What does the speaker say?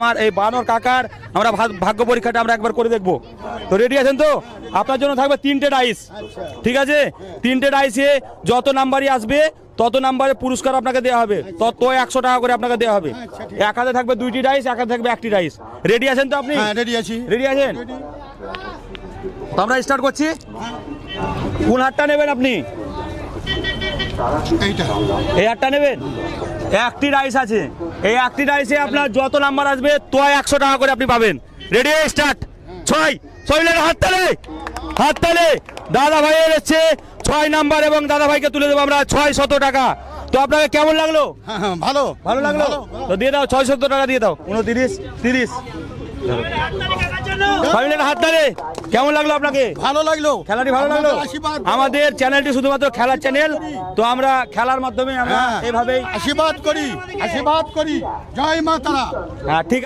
আমার এই বানর কাকার আমরা ভাগ- ভাগ্য পরীক্ষাটা আমরা একবার করে দেখব। তো রেডি আছেন তো? আপনার জন্য থাকবে তিনটে ডাইস ঠিক আছে? তিনটে ডাইসে যত নাম্বারই আসবে তত নাম্বারে পুরস্কার আপনাকে দেওয়া হবে। তত একশো টাকা করে আপনাকে দেওয়া হবে। এক হাতে থাকবে দুইটি ডাইস এক হাতে থাকবে একটি ডাইস রেডি আছেন তো আপনি? হ্যাঁ রেডি আছি। রেডি আছেন? তো আমরা স্টার্ট করছি। কোন হাটটা নেবেন আপনি? এই হাটটা নেবেন? একটি রাইস আছে। এই একটি রাইসে আপনার যত নাম্বার আসবে তো একশো টাকা করে আপনি পাবেন। রেডি স্টার্ট ছয়। ছয় মিনিট হাত তালে হাত তালে দাদা ভাই এসছে। ছয় নাম্বার এবং দাদা ভাইকে তুলে দেবো আমরা ছয় শত টাকা। তো আপনাকে কেমন লাগল? হ্যাঁ হ্যাঁ ভালো। ভালো লাগল? তো দিয়ে দাও ছয় শত টাকা দিয়ে দাও। উনতিরিশ তিরিশ। ছয় হাত তালে কেমন লাগল আপনাকে? ভালো লাগল। খেলাটি ভালো লাগল? আমাদের চ্যানেলটি শুধুমাত্র খেলার চ্যানেল তো আমরা খেলার মাধ্যমে আমরা এভাবে এভাবেই আশীর্বাদ করি আশীর্বাদ করি। জয় মা তারা। হ্যাঁ ঠিক